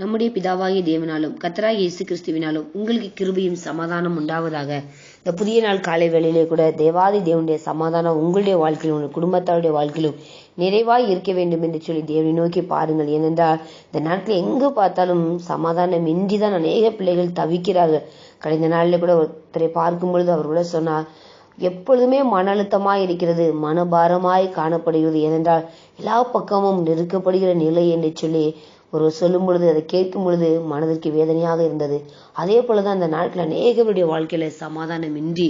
நம்முடைய பிதாவாகிய தேவனாலும் கத்தராகிய இயேசு கிறிஸ்துவினாலும் உங்களுக்கு கிருபையும் சமாதானம் உண்டாவதாக. இந்த புதிய நாள் காலை வேளையிலே கூட தேவாதி தேவனுடைய சமாதானம் உங்களுடைய வாழ்க்கையிலும் உங்கள் குடும்பத்தாருடைய வாழ்க்கையிலும் நிறைவாய் இருக்க வேண்டும் என்று சொல்லி தேவனை நோக்கி பாருங்கள். ஏனென்றால் இந்த நாட்டில் எங்கு பார்த்தாலும் சமாதானம் இன்றிதான் அநேக பிள்ளைகள் தவிக்கிறார்கள். கடைந்த நாளில் கூட ஒருத்தரை பார்க்கும் பொழுது அவர் கூட சொன்னார் எப்பொழுதுமே மன அழுத்தமாய் இருக்கிறது மனபாரமாய் காணப்படுகிறது. ஏனென்றால் எல்லா பக்கமும் நெருக்கப்படுகிற நிலை என்று சொல்லி ஒருவர் சொல்லும் பொழுது அதை கேட்கும் பொழுது மனதிற்கு வேதனையாக இருந்தது. அதே போலதான் அந்த நாட்கள் அநேகருடைய வாழ்க்கையில சமாதானமின்றி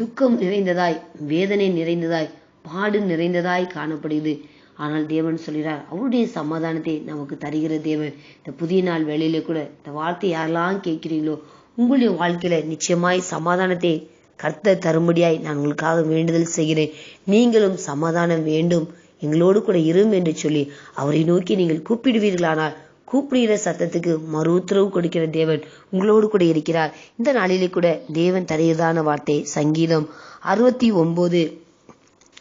துக்கம் நிறைந்ததாய் வேதனை நிறைந்ததாய் பாடு நிறைந்ததாய் காணப்படுகிறது ஆனால் தேவன் சொல்கிறார் அவருடைய சமாதானத்தை நமக்கு தருகிற தேவன். இந்த புதிய நாள் வேலையில கூட இந்த வார்த்தை யாரெல்லாம் கேட்கிறீங்களோ உங்களுடைய வாழ்க்கையில நிச்சயமாய் சமாதானத்தை கர்த்த தரும்படியாய் நான் உங்களுக்காக வேண்டுதல் செய்கிறேன். நீங்களும் சமாதானம் வேண்டும். எங்களோடு கூட இரும் என்று சொல்லி அவரை நோக்கி நீங்கள் கூப்பிடுவீர்களானால் கூப்பிடுகிற சத்தத்துக்கு மறு உத்தரவு கொடுக்கிற தேவன் உங்களோடு கூட இருக்கிறார். இந்த நாளிலே கூட தேவன் தருகிறதான வார்த்தை சங்கீதம் அறுபத்தி ஒன்பது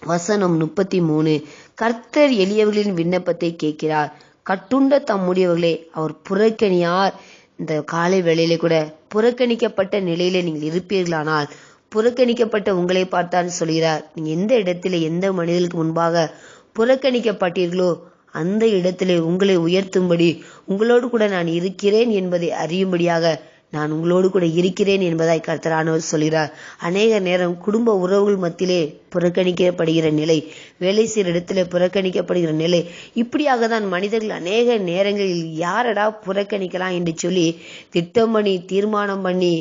வசனம் முப்பத்தி மூணு கர்த்தர் எளியவர்களின் விண்ணப்பத்தை கேட்கிறார். கட்டுண்ட தம்முடையவர்களே அவர் புறக்கணியார். இந்த காலை வேளையிலே கூட புறக்கணிக்கப்பட்ட நிலையில நீங்கள் இருப்பீர்களானால் புறக்கணிக்கப்பட்ட உங்களை பார்த்தான்னு சொல்கிறார். நீங்க எந்த இடத்துல எந்த மனிதனுக்கு முன்பாக புறக்கணிக்கப்பட்டீர்களோ அந்த இடத்திலே உங்களை உயர்த்தும்படி உங்களோடு கூட நான் இருக்கிறேன் என்பதை அறியும்படியாக நான் உங்களோடு கூட இருக்கிறேன் என்பதாய் கர்த்தரானவர் சொல்கிறார். அநேக நேரம் குடும்ப உறவுகள் மத்தியிலே புறக்கணிக்கப்படுகிற நிலை வேலை செய்கிற இடத்துல புறக்கணிக்கப்படுகிற நிலை இப்படியாக தான் மனிதர்கள் அநேக நேரங்களில் யாரடா புறக்கணிக்கலாம் என்று சொல்லி திட்டம் பண்ணி தீர்மானம் பண்ணி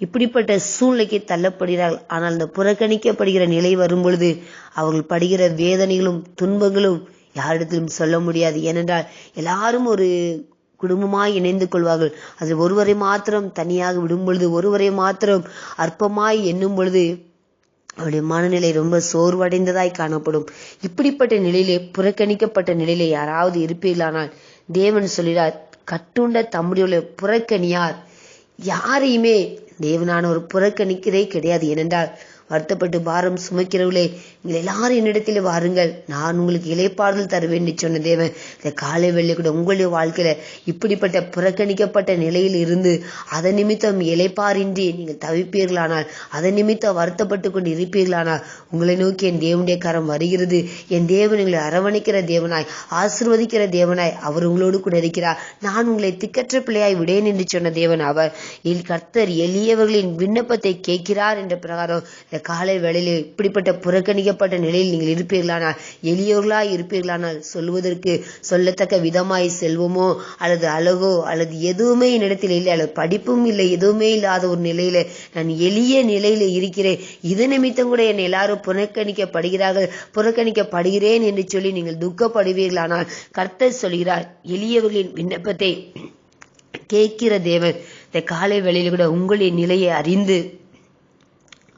இப்படிப்பட்ட சூழ்நிலைக்கு தள்ளப்படுகிறார்கள் ஆனால் இந்த புறக்கணிக்கப்படுகிற நிலை வரும் பொழுது அவர்கள் படுகிற வேதனைகளும் துன்பங்களும் யாரிடத்திலும் சொல்ல முடியாது. ஏனென்றால் எல்லாரும் ஒரு குடும்பமாய் இணைந்து கொள்வார்கள். அதில் ஒருவரை மாத்திரம் தனியாக விடும் பொழுது ஒருவரை மாத்திரம் அற்பமாய் எண்ணும் பொழுது அவருடைய மனநிலை ரொம்ப சோர்வடைந்ததாய் காணப்படும். இப்படிப்பட்ட நிலையிலே புறக்கணிக்கப்பட்ட நிலையிலே யாராவது இருப்பீர்களானால் தேவன் சொல்கிறார் கட்டுண்ட தம்முடைய புறக்கணியார். யாரையுமே தேவனானவர் புறக்கணிக்கிறதே கிடையாது. ஏனென்றால் வருத்தப்பட்டு பாரம் சுமக்கிறவர்களே நீங்கள் எல்லாரும் என்னிடத்தில் வாருங்கள். நான் உங்களுக்கு இலைப்பாறுதல் தருவேன் என்று சொன்ன தேவன் இந்த காலை வெள்ளை கூட உங்களுடைய வாழ்க்கையில இப்படிப்பட்ட புறக்கணிக்கப்பட்ட நிலையில் இருந்து அதன் நிமித்தம் இலைப்பாரின்றி நீங்கள் தவிப்பீர்களானால் அதன் நிமித்தம் வருத்தப்பட்டு கொண்டு இருப்பீர்களானால் உங்களை நோக்கி என் தேவனுடைய கரம் வருகிறது. என் தேவன் உங்களை அரவணைக்கிற தேவனாய் ஆசிர்வதிக்கிற தேவனாய் அவர் உங்களோடு கூட இருக்கிறார். நான் உங்களை திக்கற்ற பிள்ளையாய் விடேன் என்று சொன்ன தேவன் அவர் கர்த்தர் எளியவர்களின் விண்ணப்பத்தை கேட்கிறார் என்ற பிரகாரம் இந்த காலை வேளையில் இப்படிப்பட்ட புறக்கணிக்கப்பட்ட நிலையில் நீங்கள் இருப்பீர்களானால் எளியவர்களாய் இருப்பீர்களானால் சொல்வதற்கு சொல்லத்தக்க விதமாய் செல்வமோ? அல்லது அழகோ? அல்லது எதுவுமே என்னிடத்தில் இல்லை. அல்லது படிப்பும் இல்லை. எதுவுமே இல்லாத ஒரு நிலையில நான் எளிய நிலையில இருக்கிறேன். இது நிமித்தம் கூட என்னை எல்லாரும் புறக்கணிக்கப்படுகிறார்கள். புறக்கணிக்கப்படுகிறேன் என்று சொல்லி நீங்கள் துக்கப்படுவீர்களானால் கர்த்தர் சொல்கிறார் எளியவர்களின் விண்ணப்பத்தை கேட்கிற தேவன் இந்த காலை வேளையில் கூட உங்களின் நிலையை அறிந்து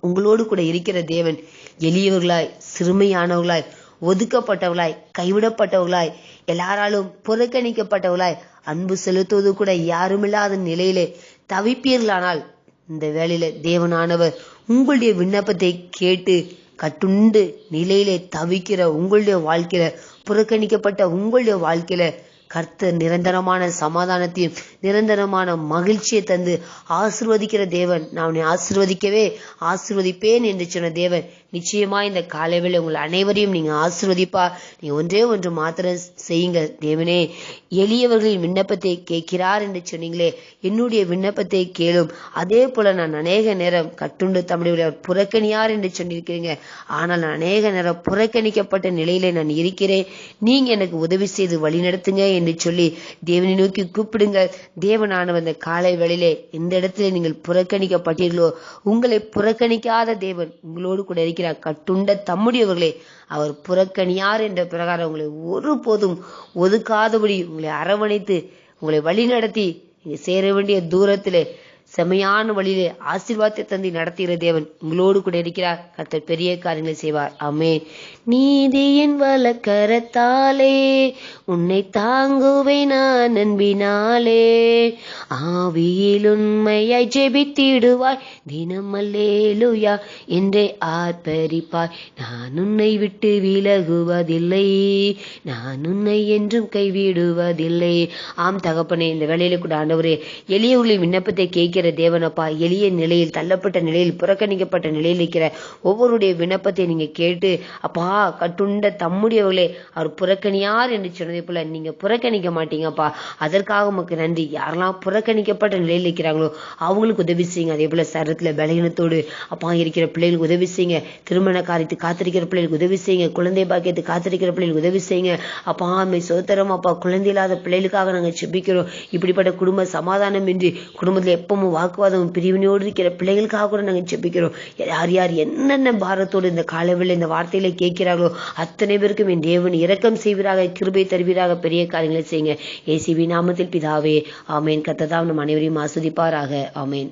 உங்களோடு கூட இருக்கிற தேவன் எளியவர்களாய் சிறுமையானவர்களாய் ஒதுக்கப்பட்டவர்களாய் கைவிடப்பட்டவர்களாய் எல்லாராலும் புறக்கணிக்கப்பட்டவர்களாய் அன்பு செலுத்துவது கூட யாருமில்லாத நிலையிலே தவிப்பீர்களானால் இந்த வேளையில தேவனானவர் உங்களுடைய விண்ணப்பத்தை கேட்டு கட்டுண்டு நிலையிலே தவிக்கிற உங்களுடைய வாழ்க்கையில புறக்கணிக்கப்பட்ட உங்களுடைய வாழ்க்கையில கர்த்தர் நிரந்தரமான சமாதானத்தையும் நிரந்தரமான மகிழ்ச்சியை தந்து ஆசிர்வதிக்கிற தேவன். நான் உன்னை ஆசிர்வதிக்கவே ஆசிர்வதிப்பேன் என்று சொன்ன தேவன். நிச்சயமா இந்த காலைவில் உங்கள் அனைவரையும் நீங்க ஆசிர்வதிப்பா. நீ ஒன்றே ஒன்று மாத்திரம் செய்யுங்க தேவனே எளியவர்களின் விண்ணப்பத்தை கேட்கிறார் என்று சொன்னீங்களே என்னுடைய விண்ணப்பத்தை கேளும். அதே போல நான் அநேக நேரம் கட்டுண்டு தமிழ் புறக்கணியார் என்று சொன்னிருக்கிறீங்க ஆனால் நான் அநேக நேரம் புறக்கணிக்கப்பட்ட நிலையில நான் இருக்கிறேன். நீங்க எனக்கு உதவி செய்து வழி நடத்துங்க என்று சொல்லி தேவனை நோக்கி கூப்பிடுங்க தேவனானவர் அந்த காலை வேளையிலே எந்த இடத்துல நீங்கள் புறக்கணிக்கப்பட்டீர்களோ உங்களை புறக்கணிக்காத தேவன் உங்களோடு கூட இருக்கிறார். கட்டுண்ட தம்முடையவர்களே அவர் புறக்கணியார் என்ற பிரகாரம் உங்களை ஒருபோதும் ஒதுக்காதபடி உங்களை அரவணைத்து உங்களை வழி நடத்தி நீங்க சேர வேண்டிய தூரத்திலே செமையான வழியிலே ஆசீர்வாதத்தை தந்தி நடத்துகிற தேவன் உங்களோடு கூட இருக்கிறார். கர்த்தர் பெரிய காரியங்களை செய்வார். அமே நீதியின் வலக்கரத்தாலே உன்னை தாங்குவேன் நான் அன்பினாலே. ஆவியில் உண்மையாய் ஜெபித்திடுவாய். தினமல்லேலுயா என்றே ஆர்ப்பரிப்பாய். நான் உன்னை விட்டு விலகுவதில்லை. நான் உன்னை என்றும் கைவிடுவதில்லை. ஆம் தகப்பனே இந்த வேலையில கூட ஆண்டவரே எளியவர்களின் விண்ணப்பத்தை கேட்கிற தேவனப்பா எளிய நிலையில் தள்ளப்பட்ட நிலையில் புறக்கணிக்கப்பட்ட நிலையில் இருக்கிற ஒவ்வொருடைய விண்ணப்பத்தை நீங்க கேட்டு அப்பா கட்டுண்ட தம்முடையவர்களே அவர் புறக்கணியார் என்று சொன்னதை போல நீங்க புறக்கணிக்க மாட்டீங்கப்பா. அதற்காக உமக்கு நன்றி. யாரெல்லாம் புறக்கணிக்கப்பட்ட நிலையில் இருக்கிறாங்களோ அவங்களுக்கு உதவி செய்யுங்க. அதே போல சரத்துல பலகீனத்தோடு அப்பா இருக்கிற பிள்ளைகளுக்கு உதவி செய்யுங்க. திருமண காரியத்துக்கு காத்திருக்கிற பிள்ளைகளுக்கு உதவி செய்யுங்க. குழந்தை பாக்கியத்துக்கு காத்திருக்கிற பிள்ளைகளுக்கு உதவி செய்யுங்க. அப்பா அம்மை சோதரம் அப்பா குழந்தை இல்லாத பிள்ளைகளுக்காக நாங்க செபிக்கிறோம். இப்படிப்பட்ட குடும்ப சமாதானம் இன்றி குடும்பத்துல எப்பவும் வாக்குவாதம் பிரிவினையோடு இருக்கிற பிள்ளைகளுக்காக கூட நாங்க ஜெபிக்கிறோம். யார் யார் என்னென்ன பாரத்தோடு இந்த காலவில் இந்த வார்த்தையில கேட்கிறார்களோ அத்தனை பேருக்கும் என் தேவன் இரக்கம் செய்வீராக கிருபை தருவீராக பெரிய காரியங்களை செய்யுங்க. ஏசிபி நாமத்தில் பிதாவே ஆமேன். கத்ததாம் நம் அனைவரையும் ஆஸ்வதிப்பாராக. ஆமேன்.